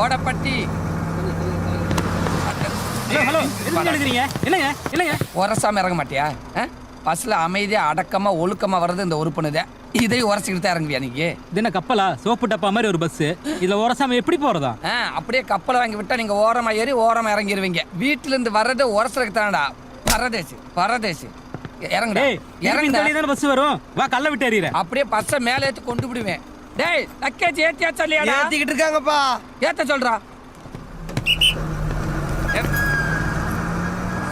ஓடப்பட்டி. உரசாம இறங்க மாட்டியா? பஸ்ல அமைதியா அடக்கமா ஒழுக்கமா வர்றது இந்த உறுப்பினதே இதை உரசிக்கிட்டு தான் இறங்குவியா நீங்க? என்ன கப்பலா? சோப்பு டப்பா மாதிரி ஒரு பஸ் இதுல உரசாம எப்படி போறதா? அப்படியே கப்பலை வாங்கி விட்டா நீங்க ஓரமா ஏறி ஓரமா இறங்கிருவீங்க. வீட்டுல இருந்து வர்றது உரசருக்கு தானடா? பரதேசி பரதேசி. இறங்குடா. இறங்கி தானே பஸ் வரும்? வா கல்ல விட்டு எறிகிறேன் அப்படியே பஸ்ஸை மேலே ஏத்தி கொண்டு விடுவேன் டேய் லக்கேஜ் ஏத்தியா சொல்லியாடா? ஏத்திக்கிட்டு இருக்காங்கப்பா ஏத்த சொல்றா.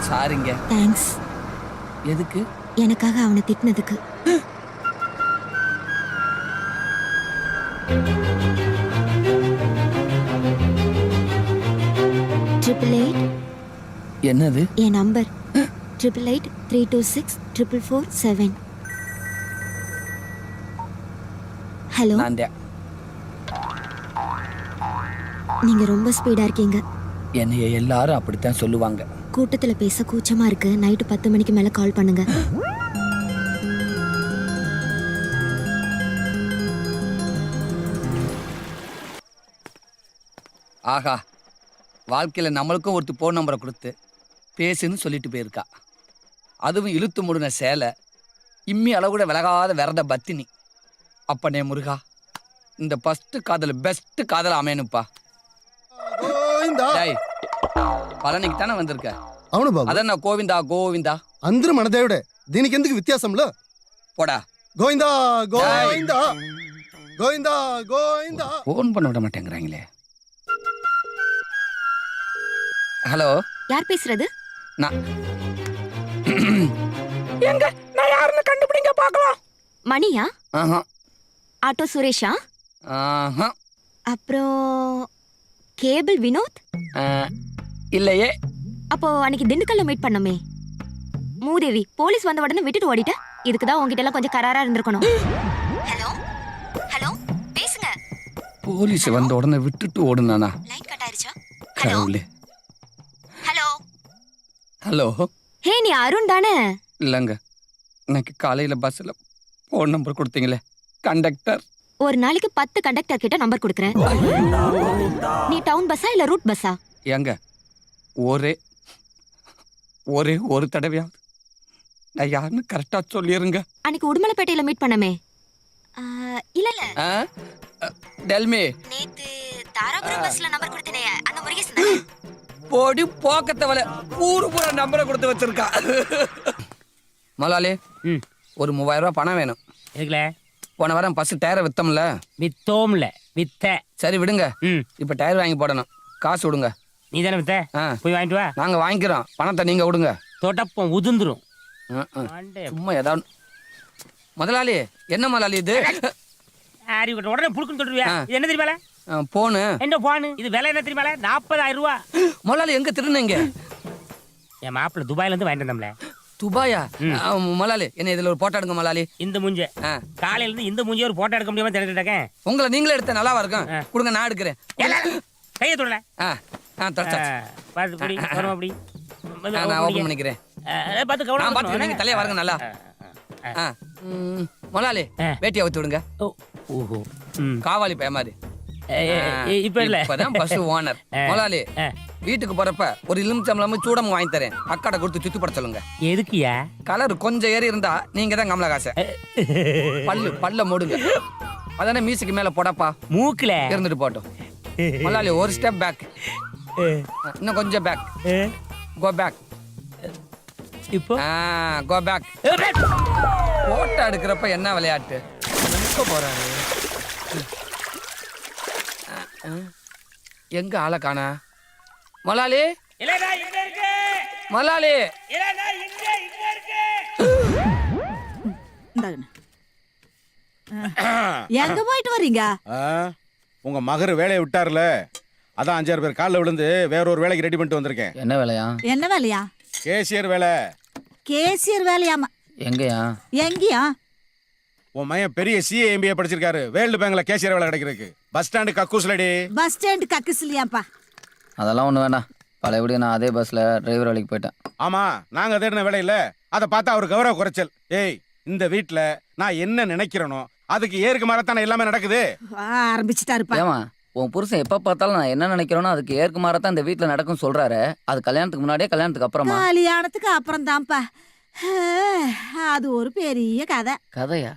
சாரிங்க. தேங்க்ஸ் எதுக்கு? எனக்காக அவனை திட்டினதுக்கு. ட்ரிபிள் எயிட் என்னது? என் number. Triple eight three two six triple four seven hello? நான் தான். நீங்க ரொம்ப ஸ்பீடா இருக்கீங்க. என்னைய எல்லாரும் அப்படித்தான் சொல்லுவாங்க. கூட்டத்துல பேச கூச்சமா இருக்கு. நைட்டு பத்து மணிக்கு மேல கால் பண்ணுங்க. ஆஹா. வாழ்க்கையில நம்மளுக்கும் ஒருத்தர் ஃபோன் நம்பரை கொடுத்து பேசுன்னு சொல்லிட்டு போயிருக்கா. அதுவும் இழுத்து முடுன சேலை இம்மி அளவு கூட விலகாத விரத பத்தினி. அப்பனே முருகா இந்த ஃபர்ஸ்ட் காதல் பெஸ்ட் காதல் அமையணுப்பா గోవిందా டேய் பழனிக்கு தானே வந்திருக்க అవును బాబు அதான் நான் கோவிந்தா கோவிந்தா అందరూ మన దేవుడే దీనికి ఎందుకు వ్యత్యాసంలో போடா గోవిందా గోవిందా గోవిందా గోవిందా ஃபோன் பண்ண விட மாட்டேங்கிறாங்களே ஹலோ யார் பேசுறது நான் எங்க நான் யாருன்னு கண்டுபிடிங்க பார்க்கலாம் மணியா ஆஹா ஆட்டோ சுரேஷா? ஆஹா. அப்புறம் கேபிள் வினோத்? இல்லையே. அப்போ அன்னைக்கு திண்டுக்கல்ல மீட் பண்ணோமே. மூதேவி போலீஸ் வந்த உடனே விட்டுட்டு ஓடிட்ட இதுக்கு தான் உங்ககிட்ட எல்லாம் கொஞ்சம் கராரா இருந்திருக்கணும். ஹலோ? ஹலோ? பேசுங்க. போலீஸ் வந்த உடனே விட்டுட்டு ஓடுனானா? லைன் கட் ஆயிருச்சா? கடவுளே. ஹலோ? ஹலோ? ஹே நீ அருண் தானே? இல்லைங்க. இன்னைக்கு காலையில் பஸ்ஸில் ஃபோன் நம்பர் கொடுத்தீங்களே. கண்டக்டர் ஒரு நாளைக்கு பத்து கண்டக்டர் கிட்ட நம்பர் கொடுக்குறேன். நீ டவுன் பஸ்ஸா இல்ல ரூட் பஸ்ஸா ஏங்க ஒரே ஒரே ஒரு தடவையாவது நான் யாருன்னு கரெக்டாக சொல்லிடுங்க அன்னைக்கு உடுமலைப்பேட்டையில மீட் பண்ணமே. இல்ல இல்ல. ஆ? அ, டெல்மி. நேத்து தாராபுரம் பஸ்ல நம்பர் கொடுத்தனே அந்த முருகேசன் போடி போக்கத்தவள ஊரு பூரா நம்பரை கொடுத்து வச்சிருக்கா. மலாலி ம் ஒரு மூவாயிரம் ரூபாய் பணம் வேணும். எதுக்குல? போன வாரம் பஸ் டயரை வித்தோம்ல? வித்தோம்ல. வித்த. சரி விடுங்க. ம். இப்போ டயர் வாங்கி போடணும். காசு விடுங்க. நீ தானே வித்த? ஆ. போய் வாங்கிட்டு வா. நாங்க வாங்கிக்கிறோம். பணத்தை நீங்க விடுங்க. தொட்டப்பம் உதிர்ந்துரும். ம், ம். ஆண்டே. சும்மா ஏதாவது முதலாளி என்ன முதலாளி இது? ஆரி விட்ட உடனே புழுக்குன்னு தொட்டுருவியா ஆ. இது என்ன தெரியுமால போனு. என்ன போனு? இது விலை என்ன தெரியுமால நாற்பதாயிரம் ரூபா. முதலாளி எங்க திருநீங்க என் மாப்பிள்ள துபாயில இருந்து வாங்கிட்டு வந்தோம்ல. துபாயா? முதலாளி என்ன இதுல ஒரு போட்டோ எடுங்க முதலாளி இந்த மூஞ்ச. காலையில இருந்து இந்த மூஞ்சிய ஒரு போட்டோ எடுக்க முடியாம தெரிஞ்சுட்டேன் உங்களை நீங்களே எடுத்த நல்லாவா இருக்கும். கொடுங்க நான் எடுக்கிறேன். கையை தொடல ஆ ஆ தொடச்சாச்சு. பார்த்து பிடி வரமா பிடி ஆ, நான் பண்ணிக்கிறேன். பார்த்து கவனம் பார்த்துக்கிறேன் நீங்க தலையா வாருங்க நல்லா. ஆ முதலாளி. வேட்டியை ஊத்தி விடுங்க. ஓஹோ. காவாலி பைய மாதிரி. இப்ப இல்ல. இப்பதான் பஸ் ஓனர். முதலாளி. வீட்டுக்கு போறப்ப ஒரு எலுமிச்சம்பளமும் சூடம் வாங்கி தரேன். அக்காட கொடுத்து சுத்தி பட சொல்லுங்க. எதுக்குயா கலர் கொஞ்சம் ஏறி இருந்தா நீங்க தான் கமலஹாசன். பல்லு பல்ல மூடுங்க. அதானே மியூசிக் மேல போடப்பா? மூக்குல. இருந்துட்டு போட்டோம் முதலாளி ஒரு ஸ்டெப் பேக் இன்னும் கொஞ்சம் பேக் கோ பேக் இப்போ? கோ பேக் போட்டோ எடுக்கிறப்ப என்ன விளையாட்டு? ஆ. எங்க ஆளை காணா? மலாலி? இல்லடா இங்க இருக்கு. மலாலி? இல்லடா இங்க இங்க இருக்கு. இந்தாங்கண்ணா. எங்க போயிட்டு வர்றீங்க ஆ, உங்க மகர் வேலையை விட்டார்ல. அதான் அஞ்சாறு பேர் காலில் விழுந்து வேற ஒரு வேலைக்கு ரெடி பண்ணிட்டு வந்திருக்கேன். என்ன வேலையா? என்ன வேலையா? கேசியர் வேலை. கேசியர் வேலையாமா எங்கயா? எங்கயா? உன் மையன் பெரிய சிஏ எம்பிஏ படிச்சிருக்காரு. வேர்ல்டு பேங்க்ல கேசியர் வேலை கிடைக்கிறதுக்கு. பஸ் ஸ்டாண்டு கக்கூஸ்லடி பஸ் ஸ்டாண்ட் கக்கிஸ்லியாப்பா அதெல்லாம் ஒன்றும் வேண்டாம் பழையபடி நான் அதே பஸ்ஸில் டிரைவர் வேலைக்கு போயிட்டேன். ஆமா நாங்க தேடின வேலை இல்ல அதை பார்த்தா அவர் கௌரவ குறைச்சல். ஏய் இந்த வீட்ல நான் என்ன நினைக்கிறேனோ அதுக்கு ஏருக்கு மாறத்தானே எல்லாமே நடக்குது? ஆரம்பிச்சுட்டாருப்பா. ஏமா உன் புருஷன் எப்ப பார்த்தாலும் நான் என்ன நினைக்கிறேனோ அதுக்கு ஏற்க தான் இந்த வீட்ல நடக்கும் சொல்றாரு. அது கல்யாணத்துக்கு முன்னாடியே கல்யாணத்துக்கு அப்புறமா. கல்யாணத்துக்கு அப்புறம் தான்ப்பா அது ஒரு பெரிய கதை. கதையா?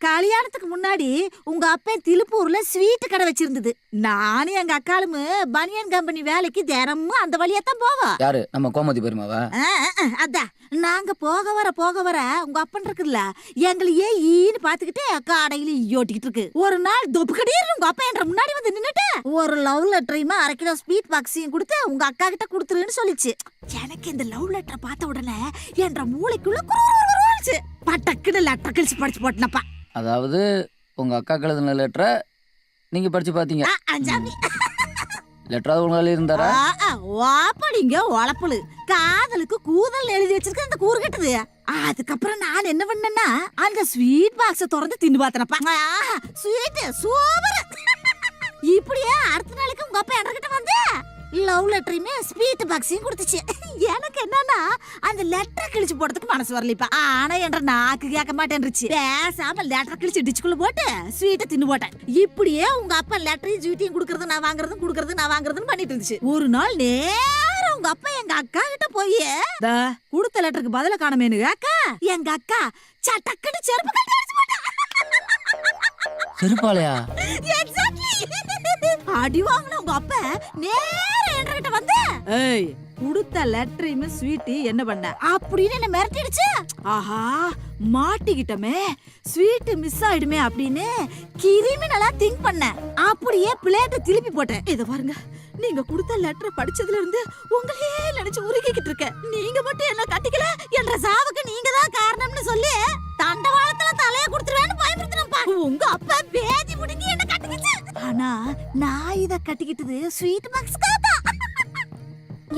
கல்யாணத்துக்கு முன்னாடி உங்க அப்பன் திருப்பூர்ல ஸ்வீட் கடை வச்சிருந்தது. நானும் எங்க அக்காளும் பனியன் கம்பெனி வேலைக்கு தினமும் அந்த வழியா தான் போவோம். யாரு? நம்ம கோமதி பெருமாவா? அதான் நாங்க போக வர போக வர உங்க அப்பன் இருக்குல்ல எங்களையே ஈன்னு பாத்துக்கிட்டு கடையில ஈயோட்டிக்கிட்டு இருக்கு. ஒரு நாள் தொப்பு கடியில் உங்க அப்பா என்ற முன்னாடி வந்து நின்னுட்டு ஒரு லவ் லெட்டரையுமா அரை கிலோ ஸ்வீட் பாக்ஸையும் கொடுத்து உங்க அக்கா கிட்ட கொடுத்துருன்னு சொல்லிச்சு. எனக்கு இந்த லவ் லெட்டரை பார்த்த உடனே என்ற மூளைக்குள்ள பட்டக்குன்னு லெட்டர் கிழிச்சு படிச்சு போட்டனப்பா. அதாவது உங்க அக்கா கழுதுன லெட்டரை நீங்க படிச்சு பாத்தீங்க. ஆ, அஞ்சாமி லெட்டராவது உங்களால இருந்தாரா? வாப்படிங்க உழப்புல காதலுக்கு கூதல் எழுதி வச்சிருக்க அந்த கூறு கட்டுது அதுக்கப்புறம் நான் என்ன பண்ணேன்னா அந்த ஸ்வீட் பாக்ஸ திறந்து தின்னு பார்த்தனப்பா ஸ்வீட் சூப்பர் இப்படியே அடுத்த நாளைக்கு உங்க அப்பா வந்து லவ் லெட்டரையுமே ஸ்வீட் பாக்ஸையும் கொடுத்துச்சு. எனக்கு என்னன்னா அந்த லெட்டர் கிழிச்சு போடுறதுக்கு மனசு வரலப்பா. ஆனா என்ற நாக்கு கேட்க மாட்டேன்ருச்சு பேசாம லெட்டர் கிழிச்சு டிச்சுக்குள்ள போட்டு ஸ்வீட்டை தின்னு போட்டேன். இப்படியே உங்க அப்பா லெட்டரையும் ஸ்வீட்டையும் குடுக்கறது நான் வாங்குறதும் குடுக்கறது நான் வாங்குறதும் பண்ணிட்டு இருந்துச்சு. ஒரு நாள் நேரம் உங்க அப்பா எங்க அக்கா கிட்ட போய் "தா, கொடுத்த லெட்டருக்கு பதில காணமேனு அக்கா எங்க அக்கா சட்டக்கட்டு செருப்பு. செருப்பாளையா Exactly. அடி வாங்கின உங்க அப்பா நேரா என்கிட்ட வந்து ஏய் கொடுத்த லெட்டரையுமே ஸ்வீட்டி என்ன பண்ண? அப்படின்னு என்ன மிரட்டிடுச்சு? ஆஹா மாட்டிக்கிட்டமே. ஸ்வீட் மிஸ் ஆயிடுமே அப்படின்னு கிரிமினலா திங்க் பண்ணேன் அப்படியே பிளேட்டை திருப்பி போட்டேன். இத பாருங்க நீங்க கொடுத்த லெட்டர் படிச்சதுல இருந்து உங்களையே நினைச்சு உருகிக்கிட்டு இருக்கேன் நீங்க மட்டும் என்ன கட்டிக்கல? என்ற சாவுக்கு நீங்க தான் நான் இத கட்டிக்கிட்டது ஸ்வீட் தான்.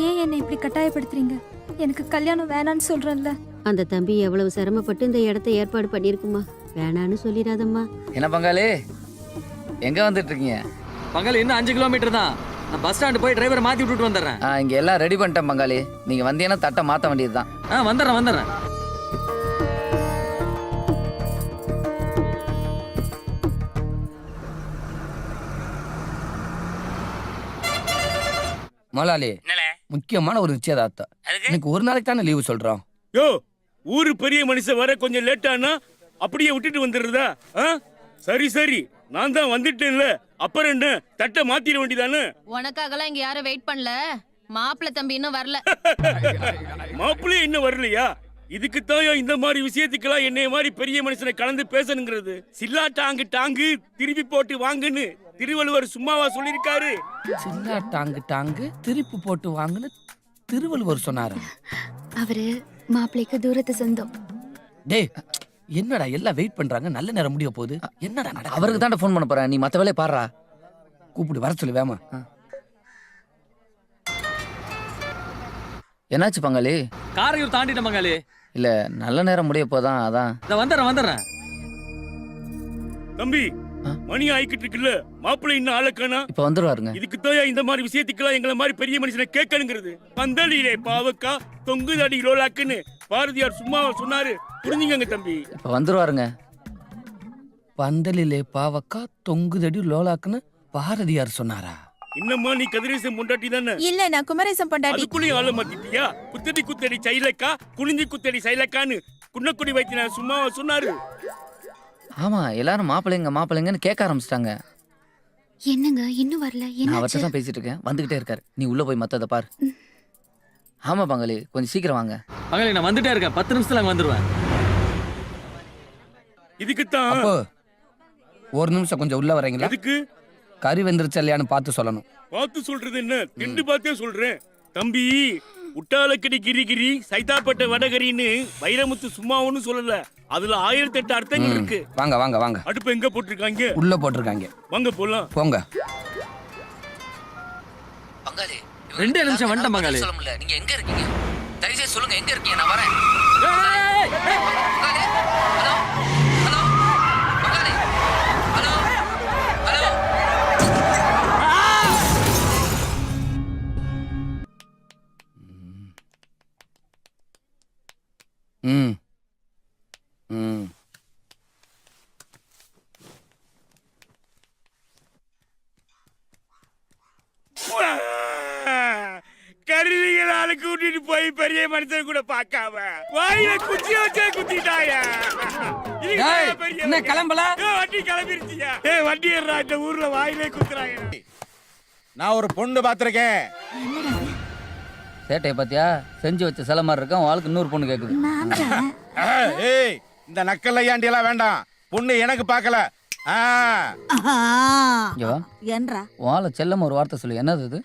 ஏன் என்னை இப்படி கட்டாயப்படுத்துறீங்க? எனக்கு கல்யாணம் வேணான்னு சொல்றேன்ல. அந்த தம்பி எவ்வளவு சிரமப்பட்டு இந்த இடத்த ஏற்பாடு பண்ணியிருக்குமா? வேணான்னு சொல்லிடாதம்மா. என்ன பங்காளி? எங்க வந்துட்டு இருக்கீங்க பங்காளி இன்னும் அஞ்சு கிலோமீட்டர் தான். நான் பஸ் ஸ்டாண்டு போய் டிரைவரை மாத்தி விட்டுட்டு வந்துடுறேன். இங்க எல்லாம் ரெடி பண்ணிட்டேன் பங்காளி. நீங்க வந்தீங்கன்னா தட்டை மாத்த வேண்டியதுதான். ஆ வந்துடுறேன் வந்துடுறேன். முதலாளி முக்கியமான ஒரு நிச்சயதார்த்தம். இன்னைக்கு ஒரு நாளைக்கு தானே லீவு சொல்றோம்? யோ ஊரு பெரிய மனுஷன் வர கொஞ்சம் லேட் ஆனா அப்படியே விட்டுட்டு வந்துடுறதா? ஆ? சரி சரி. நான் தான் வந்துட்டேன்ல. அப்புறம் என்ன? தட்டை மாத்திர வேண்டியதானே? உனக்காகலாம் இங்க யாரும் வெயிட் பண்ணல. மாப்பிள்ள தம்பி இன்னும் வரல. மாப்பிள்ளையே இன்னும் வரலையா? இதுக்கு தான் இந்த மாதிரி விஷயத்துக்கெல்லாம் என்னைய மாதிரி பெரிய மனுஷனை கலந்து பேசணுங்கிறது? சில்லா டாங்கு டாங்கு திருப்பி போட்டு வாங்குன்னு. திருவள்ளுவர் சும்மாவா சொல்லியிருக்காரு? சின்ன டாங்கு டாங்கு திருப்பி போட்டு வாங்குன்னு திருவள்ளுவர் சொன்னாரு. அவரு மாப்பிள்ளைக்கு தூரத்து சொந்தம். டேய் என்னடா எல்லாம் வெயிட் பண்றாங்க? நல்ல நேரம் முடிய போகுது. என்னடா நடக்குது? அவருக்கு தான் ஃபோன் பண்ண போறேன். நீ மத்த வேலையை பாடுறா கூப்பிடு வர சொல்லு வேமா. என்னாச்சு பங்காளி? காரையூர் தாண்டிட்டேன் பங்காளி. இல்ல நல்ல நேரம் முடிய போதான் அதான். நான் வந்துடுறேன் வந்துடுறேன். தம்பி? மணி ஆயிக்கிட்டு இருக்குல்ல? மாப்பிள்ளை இன்னும் ஆளக்கானா? இப்ப வந்துருவாருங்க. இதுக்கு தான் இந்த மாதிரி விஷயத்துக்கெல்லாம் எங்களை மாதிரி பெரிய மனுஷனை கேட்கணுங்கிறது. பந்தலிலே பாவக்கா தொங்குதடி லோலாக்குன்னு பாரதியார் சும்மாவா சொன்னாரு. புரிஞ்சுங்க தம்பி. இப்ப வந்துருவாருங்க. பந்தலிலே பாவக்கா தொங்குதடி லோலாக்குன்னு பாரதியார் சொன்னாரா? இன்னம்மா நீ கதிரேசன் பொண்டாட்டி தானே? இல்ல நான் குமரேசன் பொண்டாட்டி. அதுக்குள்ளேயும் ஆள மாத்திட்டியா? குத்தடி குத்தடி சைலக்கா குனிஞ்சி குத்தடி சைலக்கான்னு குன்னக்குடி வைத்திய சும்மாவா சொன்னாரு. ஆமா எல்லாரும் மாப்பிள்ளைங்க மாப்பிள்ளைங்கன்னு கேட்க ஆரம்பிச்சிட்டாங்க. என்னங்க இன்னும் வரல? நான் அவர்கிட்ட தான் பேசிட்டு இருக்கேன். வந்துகிட்டே இருக்காரு. நீ உள்ள போய் மத்தத பாரு. ஆமா பங்காளி கொஞ்சம் சீக்கிரம் வாங்க. பங்காளி நான் வந்துட்டே இருக்கேன். பத்து நிமிஷத்துல அங்க வந்துருவேன். இதுக்குத்தான் அப்போ ஒரு நிமிஷம் கொஞ்சம் உள்ள வரீங்களா? எதுக்கு? கறி வெந்துருச்சு இல்லையான்னு பார்த்து சொல்லணும். பார்த்து சொல்றது என்ன? திண்டு பார்த்தே சொல்றேன். தம்பி உட்டாலக்கடி கிரி கிரி சைதாப்பட்ட வடகரின்னு வைரமுத்து சும்மா ஒண்ணும் சொல்லல அதுல ஆயிரத்தி எட்டு அர்த்தங்கள் இருக்கு வாங்க வாங்க வாங்க அடுப்பு எங்க போட்டிருக்காங்க உள்ள போட்டிருக்காங்க வாங்க போலாம் போங்க பங்காளி ரெண்டே நிமிஷம் வந்துட்டேன் பங்காளி. சொல்ல முடியல நீங்க எங்க இருக்கீங்க தயவுசெய்து சொல்லுங்க எங்க இருக்கீங்க நான் வரேன் ம். ம். கருவிகள் ஆளு கூட்டிட்டு போய் பெரிய மனுஷன் கூட பாக்காம வாயில குச்சி வச்சே குத்திட்டாயா? என்ன கிளம்பல? வண்டி கிளம்பிருச்சியா? ஏ வண்டி ஏறா இந்த ஊர்ல வாயிலே குத்துறாங்க நான் ஒரு பொண்ணு பாத்திருக்கேன் சேட்டையை பார்த்தியா செஞ்சு வச்ச சில மாதிரி இருக்கான். வாழ்க்கை இன்னொரு பொண்ணு தான். ஏய் இந்த நக்கல் ஐயாண்டி எல்லாம் வேண்டாம். பொண்ணு எனக்கு பார்க்கல. என்றா வாழை செல்லம் ஒரு வார்த்தை சொல்லு. என்னது இது?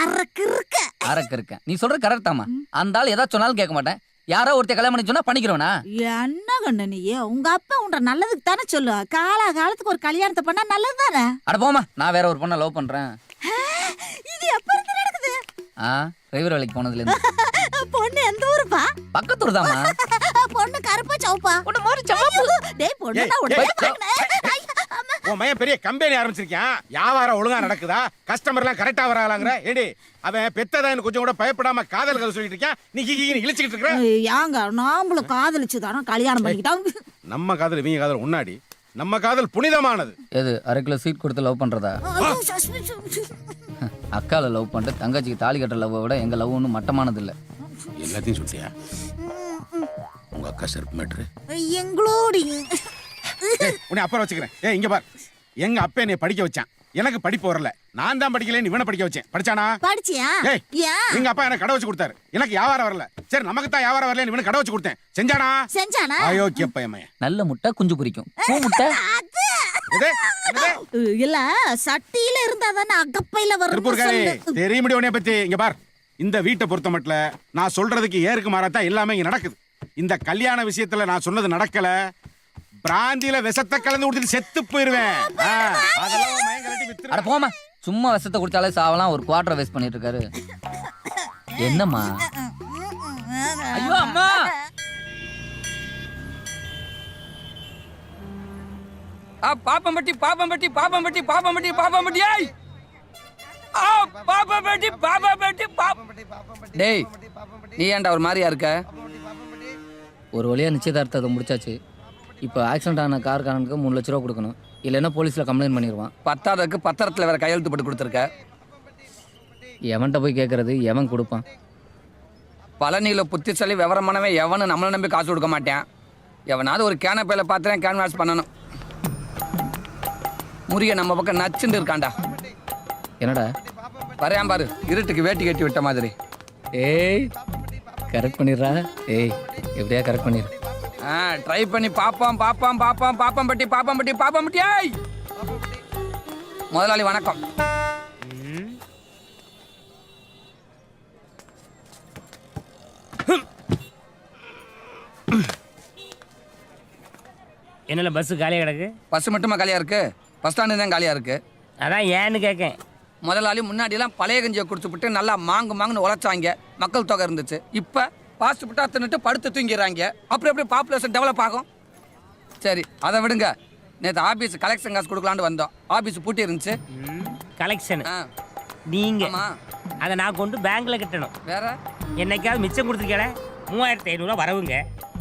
அரக்கு இருக்க நீ சொல்ற கரெக்ட் தாமா அந்த ஆள் ஏதாச்சும் சொன்னாலும் கேட்க மாட்டேன். யாரோ ஒருத்தர் கல்யாணம் பண்ணி சொன்னா பண்ணிக்கிறவனா? என்ன கண்ணு நீ? உங்க அப்பா உன்ற நல்லதுக்கு தானே சொல்லு காலா காலத்துக்கு ஒரு கல்யாணத்தை பண்ணா நல்லது தானே? அட போமா நான் வேற ஒரு பொண்ணை லவ் பண்றேன் இது எப்ப இருந்து நடக்குது ஆ டிரைவர் வேலைக்கு போனதுல இருந்து பொண்ணு எந்த ஊருப்பா? பக்கத்தூர் தாமா பொண்ணு கருப்பா சவுப்பா. பொண்ணு மாதிரி சவுப்பு டேய் பொண்ணு நான் உடனே. உன் மையன் பெரிய கம்பெனி ஆரம்பிச்சிருக்கான் வியாபாரம் ஒழுங்கா நடக்குதா? கஸ்டமர் எல்லாம் கரெக்டா வராங்களாங்கிற? ஏடி அவன் பெத்ததான் கொஞ்சம் கூட பயப்படாம காதல் கதை சொல்லிட்டு இருக்கான் நீ கீ கீன்னு இழிச்சுக்கிட்டு இருக்கிற? ஏய், ஏங்க நாமளும் காதலிச்சு தானே கல்யாணம் பண்ணிக்கிட்டோம். நம்ம காதல் இவங்க காதல் முன்னாடி நம்ம காதல் புனிதமானது. எது அரை கிலோ சீட் கொடுத்து லவ் பண்றதா? அக்கால லவ் பண்ணிட்டு தங்கச்சிக்கு தாலி கட்டுற லவ்வை விட எங்க லவ் ஒன்றும் மட்டமானது இல்ல எல்லாத்தையும் சொல்லிட்டியா உங்க அக்கா செருப்பு மேட்ரு. எங்களோடி உன்னை அப்புறம் வச்சுக்கிறேன். ஏய் இங்க பார். எங்க அப்பா என்னை படிக்க வச்சான். எனக்கு படிப்பு வரல. நான் தான் படிக்கலன்னு இவனை படிக்க வச்சேன். படிச்சானா? படிச்சியா? ஏய் எங்க அப்பா எனக்கு கடை வச்சு கொடுத்தாரு. எனக்கு வியாபாரம் வரல. சரி நமக்கு தான் வியாபாரம் வரலன்னு இவனுக்கு கடை வச்சு கொடுத்தேன். செஞ்சானா? செஞ்சானா? அயோக்கிய பையன் நல்ல முட்டை குஞ்சு பொரிக்கும். பூ முட்டை? இல்ல சட்டியில இருந்தா தானே அகப்பையில வரும் தெரிய முடியும் உன்னைய பத்தி இங்க பார் இந்த வீட்டை பொறுத்த மட்டும் நான் சொல்றதுக்கு ஏருக்கு மாறத்தான் எல்லாமே இங்க நடக்குது இந்த கல்யாண விஷயத்துல நான் சொன்னது நடக்கல பிராந்தியில விஷத்தை கலந்து கொடுத்துட்டு செத்து போயிருவேன். அட போமா சும்மா விஷத்தை குடிச்சாலே சாவலாம் ஒரு குவார்டர் வேஸ்ட் பண்ணிட்டு இருக்காரு என்னம்மா ஐயோ அம்மா ஆ பாப்பம்பட்டி பாப்பம்பட்டி பாப்பம்பட்டி பாப்பம்பட்டி பாப்பம்பட்டி ஏய்! ஆ பாப்பம்பட்டி பாப்பம்பட்டி பாப்பம்பட்டி டேய் நீ ஏன்டா ஒரு மாதிரியா இருக்க? ஒரு வழியா நிச்சயதார்த்தத்தை முடிச்சாச்சு. இப்போ ஆக்சிடென்ட் ஆன கார்காரனுக்கு மூணு லட்ச ரூபா கொடுக்கணும். இல்லைன்னா போலீஸில் கம்ப்ளைண்ட் பண்ணிடுவான் பத்தாததுக்கு பத்திரத்துல வேற கையெழுத்து போட்டு கொடுத்துருக்க. எவன்கிட்ட போய் கேட்கறது எவன் கொடுப்பான்? பழனியில் புத்திசாலி விவரமானவன் எவனும் நம்மளை நம்பி காசு கொடுக்க மாட்டேன். எவனாவது ஒரு கேனப்பையில் பார்த்துறேன் கேன்வாஸ் பண்ணணும். முருகன் நம்ம பக்கம் நச்சுண்டு இருக்கான்டா. என்னடா? வரையான் பாரு இருட்டுக்கு வேட்டி கட்டி விட்ட மாதிரி. ஏய் கரெக்ட் பண்ணிடுறா. ஏய் எப்படியா கரெக்ட் பண்ணிடு? ஆ ட்ரை பண்ணி பாப்போம் பாப்போம் பாப்போம் பாப்பம்பட்டி பாப்பம்பட்டி பாப்பம்பட்டி ஏய்! முதலாளி வணக்கம். என்னல பஸ் காலியாக கிடக்கு? பஸ் மட்டுமா காலியா இருக்கு? பஸ் ஸ்டாண்டு தான் காலியா இருக்கு. அதான் ஏன்னு கேட்கேன் முதலாளி முன்னாடிலாம் பழைய கஞ்சியை குடிச்சுப்புட்டு நல்லா மாங்கு மாங்குன்னு உழைச்சாங்க. மக்கள் தொகை இருந்துச்சு. இப்போ பாஸ்ட் புட்டா தின்னுட்டு படுத்து தூங்கிடுறாங்க. அப்புறம் எப்படி பாப்புலேஷன் டெவலப் ஆகும்? சரி அதை விடுங்க. நேற்று ஆபீஸ் கலெக்ஷன் காசு கொடுக்கலான்னு வந்தோம். ஆபீஸ் பூட்டி இருந்துச்சு. கலெக்ஷன் ஆ. நீங்க. ஆமா. அதை நான் கொண்டு பேங்க்ல கட்டணும். வேற? என்னைக்காவது மிச்சம் கொடுத்துருக்கேன் மூவாயிரத்தி ஐநூறுரூவா வரவுங்க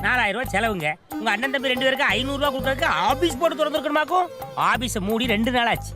நாலாயிரம் ரூபா செலவுங்க. உங்க அண்ணன் தம்பி ரெண்டு பேருக்கு ஐநூறுரூவா கொடுக்கறதுக்கு ஆபீஸ் போட்டு திறந்துருக்கணுமாக்கும்? ஆபீஸை மூடி ரெண்டு நாள் ஆச்சு.